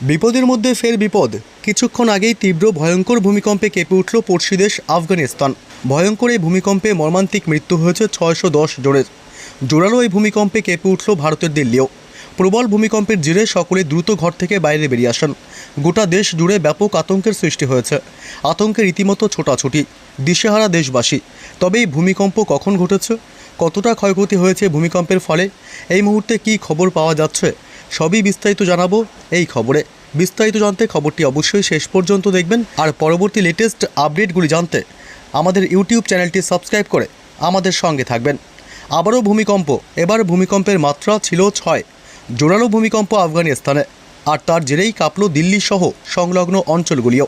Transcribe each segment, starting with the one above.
বিপদের মধ্যে ফের বিপদ। কিছুক্ষণ আগেই তীব্র ভয়ঙ্কর ভূমিকম্পে কেঁপে উঠল পড়শি দেশ আফগানিস্তান। ভয়ঙ্কর এই ভূমিকম্পে মর্মান্তিক মৃত্যু হয়েছে ছয়শো দশ জনের। জোরালো এই ভূমিকম্পে কেঁপে উঠল ভারতের দিল্লিও। প্রবল ভূমিকম্পের জেরে সকলে দ্রুত ঘর থেকে বাইরে বেরিয়ে আসেন। গোটা দেশ জুড়ে ব্যাপক আতঙ্কের সৃষ্টি হয়েছে। আতঙ্কে রীতিমতো ছোটাছুটি। দিশেহারা দেশবাসী, তবে এই ভূমিকম্প কখন ঘটেছে? কতটা ক্ষয়ক্ষতি হয়েছে ভূমিকম্পের ফলে? এই মুহূর্তে কী খবর পাওয়া যাচ্ছে? সবই বিস্তারিত জানাব এই খবরে। বিস্তারিত জানতে খবরটি অবশ্যই শেষ পর্যন্ত দেখবেন। আর পরবর্তী লেটেস্ট আপডেটগুলি জানতে আমাদের ইউটিউব চ্যানেলটি সাবস্ক্রাইব করে আমাদের সঙ্গে থাকবেন। আবারও ভূমিকম্প, এবার ভূমিকম্পের মাত্রা ছিল ছয়। জোরালো ভূমিকম্প আফগানিস্তানে। আর তার জেরেই কাঁপল দিল্লি সহ সংলগ্ন অঞ্চলগুলিও।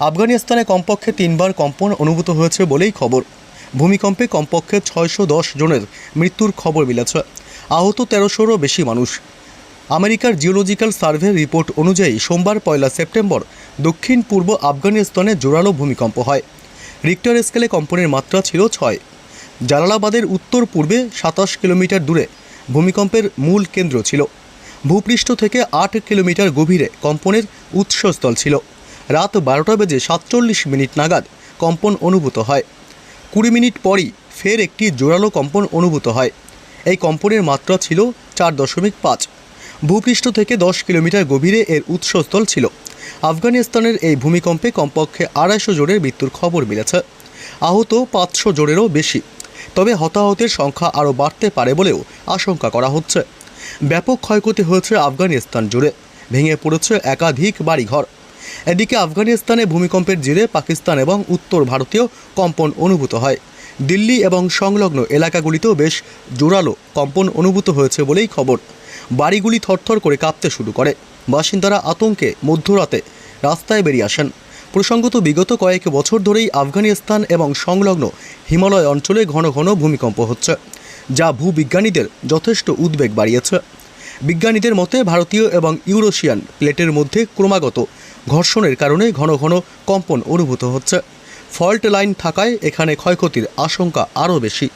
আফগানিস্তানে কমপক্ষে তিনবার কম্পন অনুভূত হয়েছে বলেই খবর। ভূমিকম্পে কমপক্ষে ছয়শো দশ জনের মৃত্যুর খবর মিলেছে। আহত তেরোশোরও বেশি মানুষ। আমেরিকার জিওলজিক্যাল সার্ভে রিপোর্ট অনুযায়ী সোমবার পয়লা সেপ্টেম্বর দক্ষিণ পূর্ব আফগানিস্তানে জোরালো ভূমিকম্প হয়। রিক্টার স্কেলে কম্পনের মাত্রা ছিল ছয়। জালালাবাদের উত্তর পূর্বে সাতাশ কিলোমিটার দূরে ভূমিকম্পের মূল কেন্দ্র ছিল। ভূপৃষ্ঠ থেকে আট কিলোমিটার গভীরে কম্পনের উৎসস্থল ছিল। রাত বারোটা বেজে সাতচল্লিশ মিনিট নাগাদ কম্পন অনুভূত হয়। কুড়ি মিনিট পরই ফের একটি জোরালো কম্পন অনুভূত হয়। এই কম্পনের মাত্রা ছিল চার দশমিক পাঁচ। ভূপৃষ্ঠ থেকে দশ কিলোমিটার গভীরে এর উৎসস্থল ছিল। আফগানিস্তানের এই ভূমিকম্পে কমপক্ষে আড়াইশো জনের মৃত্যুর খবর মিলেছে। আহত পাঁচশো জনেরও বেশি। তবে হতাহতের সংখ্যা আরও বাড়তে পারে বলেও আশঙ্কা করা হচ্ছে। ব্যাপক ক্ষয়ক্ষতি হয়েছে আফগানিস্তান জুড়ে। ভেঙে পড়েছে একাধিক বাড়িঘর। এদিকে আফগানিস্তানে ভূমিকম্পের জেরে পাকিস্তান এবং উত্তর ভারতীয় কম্পন অনুভূত হয়। দিল্লি এবং সংলগ্ন এলাকাগুলিতেও বেশ জোরালো কম্পন অনুভূত হয়েছে বলেই খবর। বাড়িগুলি থরথর করে কাঁপতে শুরু করে। বাসিন্দারা আতঙ্কে মধ্যরাতে রাস্তায় বেরিয়ে আসেন। প্রসঙ্গত, বিগত কয়েক বছর ধরেই আফগানিস্তান এবং সংলগ্ন হিমালয় অঞ্চলে ঘন ঘন ভূমিকম্প হচ্ছে, যা ভূবিজ্ঞানীদের যথেষ্ট উদ্বেগ বাড়িয়েছে। বিজ্ঞানীদের মতে, ভারতীয় এবং ইউরোশিয়ান প্লেটের মধ্যে ক্রমাগত ঘর্ষণের কারণে ঘন ঘন কম্পন অনুভূত হচ্ছে। ফল্ট লাইন থাকায় এখানে ক্ষয়ক্ষতির আশঙ্কা আরও বেশি।